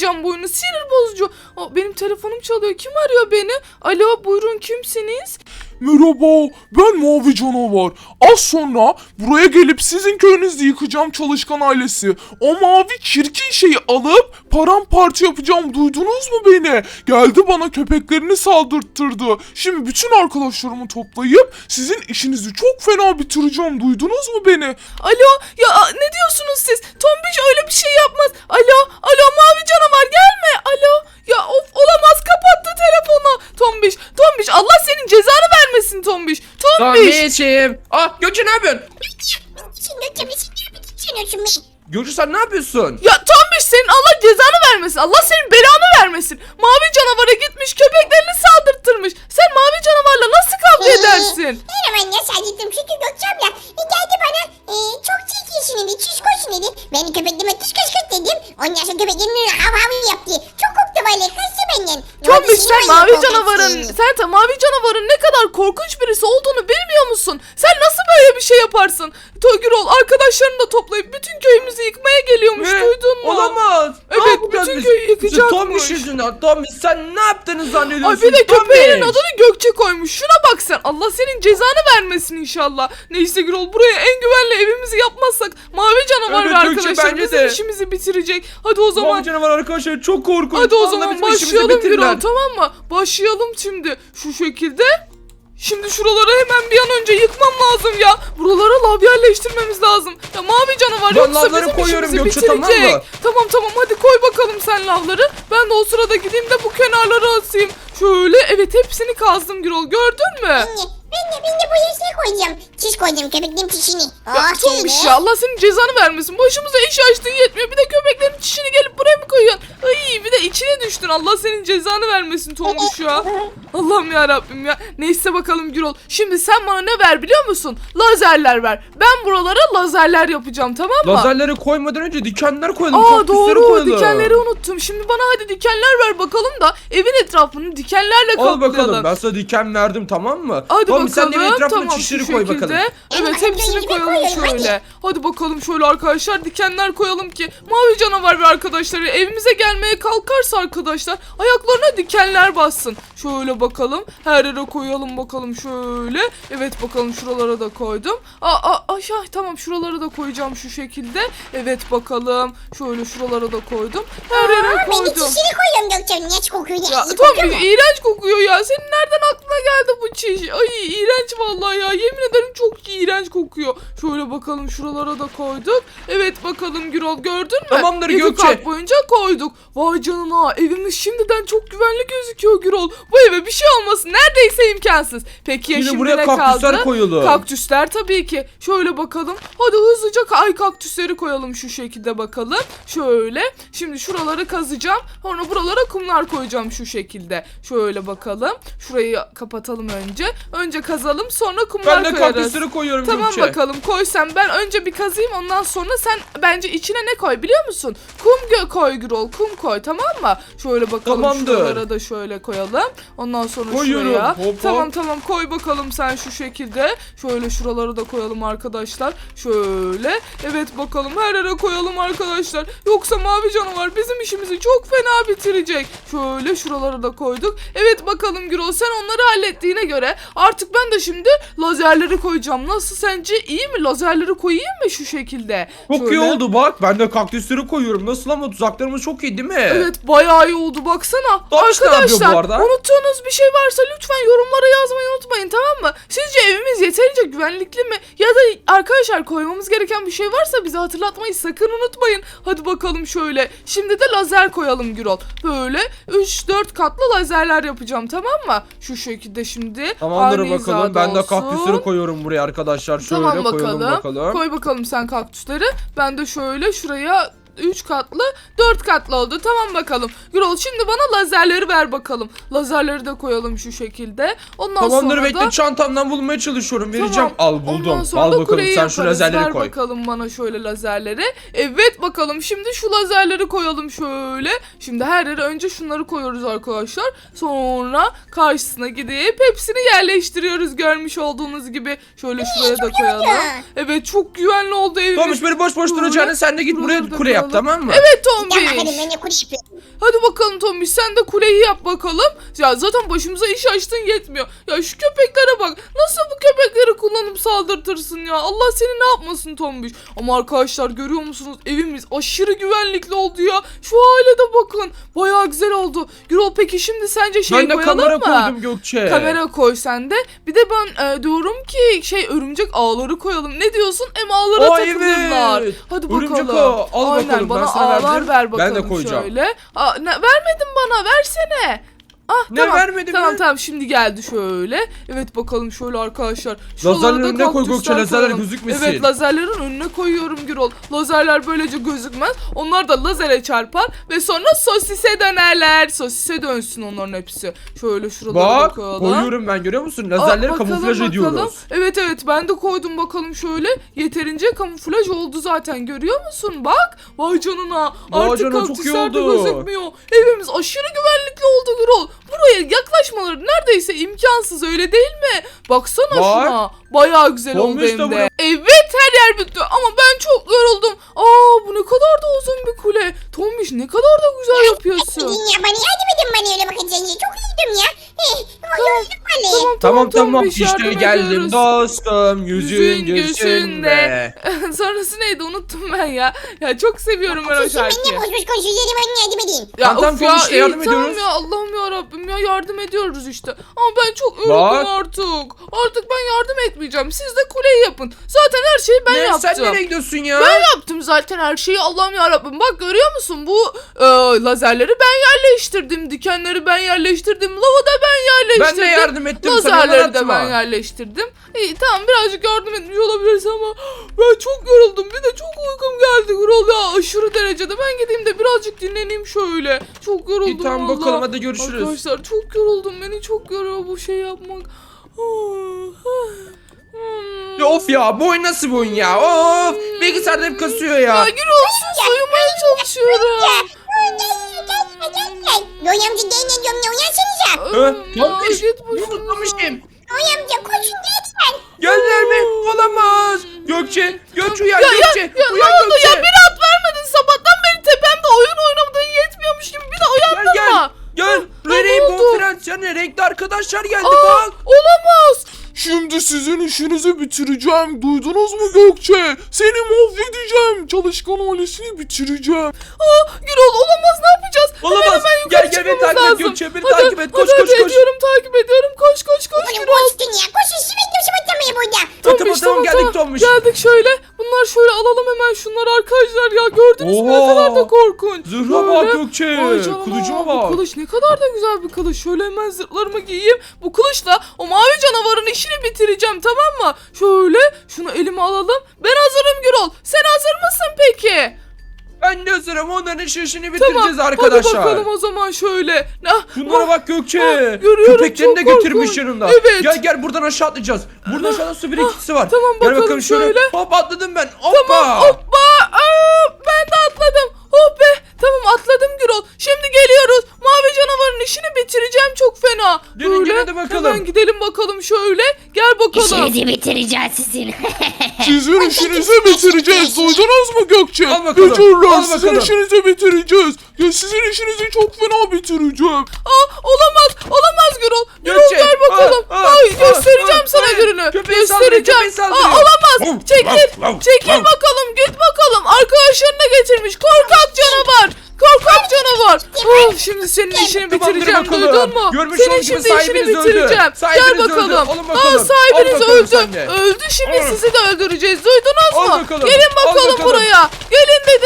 oynamayacağım bu oyunu. Sinir bozucu. Aa, benim telefonum çalıyor. Kim arıyor beni? Alo buyurun kimsiniz? Merhaba, ben Mavi Canavar. Az sonra buraya gelip sizin köyünüzü yıkacağım çalışkan ailesi. O mavi çirkin şeyi alıp paramparça yapacağım. Duydunuz mu beni? Geldi bana köpeklerini saldırttırdı. Şimdi bütün arkadaşlarımı toplayıp sizin işinizi çok fena bitireceğim. Duydunuz mu beni? Alo ya ne diyorsunuz siz? Tombiş öyle bir şey yapmaz. Alo alo mavi canavar gelme. Alo ya of olamaz kapattı telefonu. Tombiş Tombiş Allah senin cezanı vermesin Tombiş. Tombiş. Tombiş'im. Ah Gökçe ne yapıyorsun? Şimdi Gökçe beni. Sen ne yapıyorsun? Ya Tombiş senin Allah cezanı vermesin. Allah senin belanı vermesin. Mavi canavara gitmiş köpeklerini saldırttırmış. Sen mavi canavarla nasıl kavga edersin? Her zaman ya sadettim çünkü Gökçe abla e, geldi bana e, çok çirkinsin dedi, çişkoşsun dedi. Ben de köpeklime kış kış kış dedim. Ondan sonra köpeklerin hav hav yaptı. Çok korktu böyle kaçtı benden. Tombiş sen mavi canavarın canavarın sen ta mavi canavarın ne kadar korkunç birisi olduğunu bilmiyor musun? Sen nasıl böyle bir şey yaparsın? Togirol arkadaşlarını da toplayıp bütün köyümüzü yıkmaya geliyormuş Ne? duydun mu? Olamaz. Evet, yapacağız bütün biz? köyü yıkacakmış. Tombiş yüzünden. Tombiş sen ne yaptığını zannediyorsun? Ay bir de köpeğinin Tombiş? adını Gökçe koymuş. Şuna bak sen. Allah senin cezanı vermesin inşallah. Neyse Gürol buraya en güvenli evimizi yapmazsak mavi canavar Evet, ve Gökçe, arkadaşlar bence bizim de. işimizi bitirecek. Hadi o zaman Mavi canavar arkadaşlar çok korkunç. Hadi o Vallahi zaman bizim işimizi başlayalım. Gürol tamam mı? Başlayalım şimdi. Şu şekilde. Şimdi şuraları hemen bir an önce yıkmam lazım ya. Buralara lav yerleştirmemiz lazım. Ya mavi canavar Ben yoksa lavları bizim koyuyorum işimizi Gökçe, tamam bitirecek. mı? Tamam tamam hadi koy bakalım sen lavları. Ben de o sırada gideyim de bu kenarları asayım. Şöyle evet hepsini kazdım Gürol gördün mü? Ben de, ben de, ben de bu yaşına koyacağım. Çiş koydum köpeklerin çişini. Ya Oh Tombiş ya Allah senin cezanı vermesin. Başımıza iş açtın yetmiyor. Bir de köpeklerin çişini gelip buraya mı koyuyorsun? Ay bir de içine düştün. Allah senin cezanı vermesin Tombiş ya. Allah'ım ya Rabbim ya. Neyse bakalım Gürol. Şimdi sen bana ne ver biliyor musun? Lazerler ver. Ben buralara lazerler yapacağım tamam mı? Lazerleri koymadan önce dikenler koyalım. Aa kaktüsleri doğru koyalım. dikenleri unuttum. Şimdi bana hadi dikenler ver bakalım da evin etrafını dikenlerle Al kaplayalım. bakalım ben sana diken verdim tamam mı? Hadi Tombiş, bakalım. sen de evin etrafına tamam çişleri şu koy şekilde. bakalım. Evet hepsini koyalım şöyle. Hadi bakalım şöyle arkadaşlar dikenler koyalım ki mavi canavar ve arkadaşları evimize gelmeye kalkarsa arkadaşlar ayaklarına dikenler bassın. Şöyle bakalım. Her yere koyalım bakalım şöyle. Evet bakalım şuralara da koydum. Aa, aa, ay, tamam şuralara da koyacağım şu şekilde. Evet bakalım. Şöyle şuralara da koydum. Her yere Aa, ben koydum. çişini koyuyorum Gökçe. Ne kokuyor ya? Tombi kokuyor iğrenç kokuyor ya. Senin nereden aklına geldi bu çiş? Ay iğrenç vallahi ya. Yemin ederim çok iğrenç kokuyor. Şöyle bakalım şuralara da koyduk. Evet bakalım Gürol gördün mü? Tamamdır Yedi Gökçe. kat boyunca koyduk. Vay canına evimiz şimdiden çok güvenli gözüküyor Gürol. Bu eve bir şey olmasın neredeyse imkansız. Peki ya Yine şimdi buraya ne kaktüsler kaldı? koyalım. Kaktüsler tabii ki. Şöyle bakalım. Hadi hızlıca ay kaktüsleri koyalım şu şekilde bakalım. Şöyle. Şimdi şuraları kazacağım. Sonra buralara kumlar koyacağım şu şekilde. Şöyle bakalım. Şurayı kapatalım önce. Önce kazalım sonra kumlar Ben de koyarız. kaktüsleri koyuyorum Tamam Gökçe. bakalım koy sen. Ben önce bir kazayım ondan sonra sen bence içine ne koy biliyor musun? Kum gö koy Gürol. Kum koy tamam mı? Şöyle bakalım Tamamdır. şuralara da şöyle koyalım. Ondan sonra Koyuyorum. şuraya. Hop, hop. Tamam tamam koy bakalım sen şu şekilde. Şöyle şuraları da koyalım arkadaşlar. Şöyle. Evet bakalım her yere koyalım arkadaşlar. Yoksa mavi canavar bizim işimizi çok fena bitirecek. Şöyle şuraları da koyduk. Evet bakalım Gürol sen onları hallettiğine göre artık ben de şimdi lazerleri koyacağım. Nasıl sence iyi mi? Lazerleri koyayım mı şu şekilde? Çok Şöyle. iyi oldu bak. Ben de kaktüsleri koyuyorum. Nasıl ama tuzaklarımız çok iyi değil mi? Evet bayağı iyi oldu baksana. Bu Arkadaşlar unuttuğunuz bir şey varsa lütfen yorumlara yazmayı unutmayın tamam mı? Sizce evimiz yeterince güvenlikli mi? Ya da arkadaşlar koymamız gereken bir şey varsa bize hatırlatmayı sakın unutmayın. Hadi bakalım şöyle. Şimdi de lazer koyalım Gürol. Böyle 3-4 katlı lazerler yapacağım tamam mı? Şu şekilde şimdi. Tamamdır aynı bakalım. Ben de olsun. kaktüsleri koyuyorum buraya arkadaşlar. Şöyle Tamam koyalım bakalım. bakalım. Koy bakalım sen kaktüsleri. Ben de şöyle şuraya 3 katlı 4 katlı oldu. Tamam bakalım. Gürol şimdi bana lazerleri ver bakalım. Lazerleri de koyalım şu şekilde. Ondan Tamamdır sonra bekle da çantamdan bulmaya çalışıyorum. Vereceğim. Tamam. Al buldum. Ondan sonra Al da bakalım kuleyi sen şu yaparız. lazerleri Ver koy. bakalım bana şöyle lazerleri. Evet bakalım şimdi şu lazerleri koyalım şöyle. Şimdi her yere önce şunları koyuyoruz arkadaşlar. Sonra karşısına gidip hepsini yerleştiriyoruz görmüş olduğunuz gibi. Şöyle şuraya da koyalım. Evet çok güvenli oldu evimiz. Tomuş beni boş boş Şöyle duracağını sen de git buraya buraları da kule yap tamam mı? Evet Tamam hadi Tombiş. ben de kule yapıyorum. Hadi bakalım Tombiş sen de kuleyi yap bakalım. Ya zaten başımıza iş açtın yetmiyor. Ya şu köpeklere bak. Nasıl bu köpekleri kullanıp saldırtırsın ya. Allah seni ne yapmasın Tombiş. Ama arkadaşlar görüyor musunuz? Evimiz aşırı güvenlikli oldu ya. Şu hale de bakın. Bayağı güzel oldu. Gürol peki şimdi sence şey ben de koyalım kamera mı? koydum Gökçe. Kamera koy sen de. Bir de ben e, diyorum ki şey örümcek ağları koyalım. Ne diyorsun? Hem ağlara Aa, takılırlar. evet. Hadi Örümcek bakalım. ağı. Al Aynen bakalım, ben bana sana ağlar verdim. ver Ben de bakalım koyacağım. şöyle. Aa, ne, vermedin bana versene. Ah, Ne tamam. vermedin Tamam mi? tamam şimdi geldi şöyle. Evet bakalım şöyle arkadaşlar. Şuralara Lazerlerin da önüne koy kaktüsler Gökçe, lazerler koyalım. gözükmesin. Evet lazerlerin önüne koyuyorum Gürol. Lazerler böylece gözükmez. Onlar da lazere çarpar ve sonra sosise dönerler. Sosise dönsün onların hepsi. Şöyle şuralara da Bak koyalım. koyuyorum ben görüyor musun? Aa, Lazerleri bakalım, kamuflaj bakalım. ediyoruz. Evet evet ben de koydum bakalım şöyle. Yeterince kamuflaj oldu zaten görüyor musun? Bak vay canına. Vay Artık canına, çok iyi kaktüsler de oldu. gözükmüyor. Evimiz aşırı güvenlikli oldu Gürol. Buraya yaklaşmaları neredeyse imkansız öyle değil mi? Baksana Bak. şuna. Bayağı güzel oldu Olmuş da hem de. buraya. Evet her yer bitti ama ben çok yoruldum. Aa bu ne kadar da uzun bir kule. Tombiş ne kadar da güzel yapıyorsun. Ya bana yardım edin bana öyle bakacağınız. Çok iyiydim ya. Ama yoruldum. Tamam tamam Tombiş, işte yardım geldim ediyoruz. dostum yüzün Yüzün gülsünde. Sonrası neydi unuttum ben ya. Ya çok seviyorum ben o Siz şimdi şarkıyı. boş boş konuşuyorsunuz bana yardım edin. Ya Tamam, tamam, of ya işte, iyi yardım tamam ediyoruz. ya Allah'ım ya Rabbim ya yardım ediyoruz işte. Ama ben çok Bak. yoruldum artık. Artık ben yardım etmeyeceğim. Siz de kuleyi yapın. Zaten her şeyi ben ne yaptım. sen nereye gidiyorsun ya? Ben yaptım zaten her şeyi Allah'ım ya Rabbim. Bak görüyor musun bu e, lazerleri ben yerleştirdim. Dikenleri ben yerleştirdim. Lavı da ben Ben yerleştirdim. de yardım ettim sana Lazerleri de anlatma. ben yerleştirdim. İyi tamam birazcık yardım etmiş olabilirsin ama ben çok yoruldum. Bir de çok uykum geldi Gürol ya aşırı derecede. Ben gideyim de birazcık dinleneyim şöyle. Çok yoruldum İyi tamam bakalım hadi görüşürüz. Arkadaşlar çok yoruldum. Beni çok yoruyor bu şey yapmak. Ya of ya bu oyun nasıl bir oyun ya? Of bilgisayarda hep kasıyor ya. Ya Gürol sus uyumaya çalışıyorum. Gel gel gel gel gel. Noy amca gel ne diyorum ya uyansınıza. Hı? Ya Tombiş, git unutmamışım. Noy amca koşun lütfen. Gözler mi? Olamaz. Gökçe, Gökçe uyan Ya ya Gökçe. ya ne uyan oldu Gökçe. ya bir at bitireceğim. Duydunuz mu Gökçe? Seni mahvedeceğim. Çalışkan ailesini bitireceğim. Aa, Gürol olamaz ne yapacağız? Olamaz. Hemen hemen yukarı Gel, gel, beni takip et lazım. Gökçe, beni Hadi, takip et. Koş, hadi, koş, hadi, koş. ediyorum takip ediyorum. Koş koş koş Oğlum Gürol. koştun ya. Koşun şimdi sıvıtlamayı burada. Tamam, Tombiş, tamam, geldik Tombiş. Geldik şöyle. Bunlar şöyle alalım hemen şunları arkadaşlar ya. Gördünüz mü ne Oha. kadar da korkunç. Zırha Böyle. bak Gökçe. Vay canına, Kılıcıma Bu bak. kılıç ne kadar da güzel bir kılıç. Şöyle hemen zırhlarımı giyeyim. Bu kılıçla o mavi canavarın işini bitireceğim tamam mı? Şöyle şunu elime alalım. Ben hazırım Gürol. Sen hazır mısın peki? Ben de hazırım onların işini Tamam. bitireceğiz arkadaşlar. Hadi bakalım o zaman şöyle. Ah, Şunlara ah, bak Gökçe. ah, görüyorum, Köpeklerini de getirmiş yanında. Evet. Gel gel buradan aşağı atlayacağız. Buradan aşağıda su birikintisi var. tamam, Gel bakalım bakalım şöyle. şöyle. Hop atladım ben. Hoppa. Tamam hoppa. Aa, ben de atladım. Oh be. Tamam atladım Gürol. Şimdi geliyoruz. Mavi canavarın işini bitireceğim çok fena. Gelin, gelin hadi bakalım. Hemen gidelim bakalım şöyle. Gel bakalım. İşinizi bitireceğiz sizin. Sizin işinizi bitireceğiz. Duydunuz mu Gökçe? Al bakalım, Gecurlar al sizin bakalım. işinizi bitireceğiz. Ya sizin işinizi çok fena bitireceğim. Aa, olamaz. Olamaz Gürol. Gürol Gökçe, gel bakalım. aa, aa, Ay aa, göstereceğim aa, sana ay, gününü. köpeği saldırıyor, göstereceğim. köpeği saldırıyor. Aa, olamaz. Çekil. vav, vav, Çekil vav. bakalım. Git bakalım. Arkadaşlarını getirmiş. Korkak canavar. Korkak canavar. Oh, şimdi senin işini Tamamdır bitireceğim. bakalım. Duydun mu? Görmüş senin olduğunuz gibi şimdi işini sahibiniz öldü. bitireceğim. Sahibiniz Gel öldü. bakalım. Alın bakalım. Aa, sahibiniz Al bakalım öldü. sen de. Öldü şimdi Al. sizi de öldüreceğiz. Duydunuz Al mu? bakalım, Gelin al bakalım bakalım. buraya.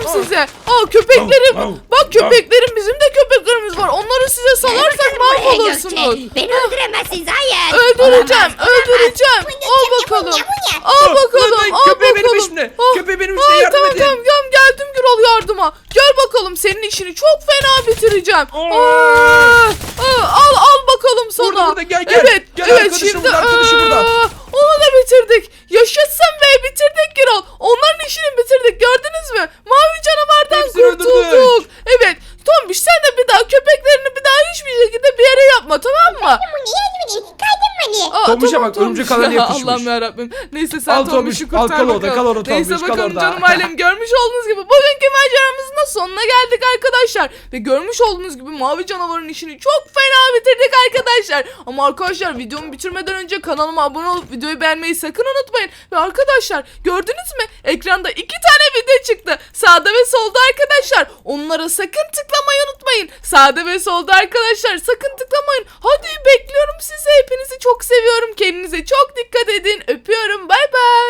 Dedim size. Aa köpeklerim. Bak köpeklerim bizim de köpeklerimiz var. Onları size salarsak mahvolursunuz. Beni öldüremezsiniz hayır. Öldüreceğim, Olamaz, öldüreceğim. Al Bu bakalım. ne bu ne? Al bakalım, al köpeği benim bakalım. peşimde. Ah, Köpeği benim peşimde, yardım tamam, edin. Tamam tamam geldim Gürol yardıma. Gel bakalım senin işini çok fena bitireceğim. Aa, aa, al al bakalım sana. Burada, burada, gel, gel. Evet Gel, evet arkadaşım şimdi burada, arkadaşım burada. aa, onu da bitirdik. Yaşasın be bitirdik Gürol. Onların işini bitirdik gördünüz mü? Mavi canavardan Hepsini kurtulduk. öldürdük. Evet Tombiş sen de bir daha köpeklerini bir daha hiçbir şekilde bir yere yapma tamam mı? Bu ne yardım edin. Kaydım beni. Aa, Tombiş'e bak, örümcek kalanı yapışmış. Allah'ım yarabbim. Neyse sen Al Tombiş'i Tombiş, al kurtar kal orada, bakalım. kal orada Neyse Tombiş, bakalım canım ailem görmüş olduğunuz gibi bugünkü maceramızın da sonuna geldik arkadaşlar. Ve görmüş olduğunuz gibi mavi canavarın işini çok fena bitirdik arkadaşlar. Ama arkadaşlar videomu bitirmeden önce kanalıma abone olup videoyu beğenmeyi sakın unutmayın. Ve arkadaşlar gördünüz mü? Ekranda iki tane video çıktı. Sağda ve solda arkadaşlar. Onlara sakın tıklamayı unutmayın. Sağda ve solda arkadaşlar sakın tıklamayın. Hadi bekliyorum sizi. Hepinizi çok seviyorum. Kendinize çok dikkat edin. Öpüyorum. Bay bay.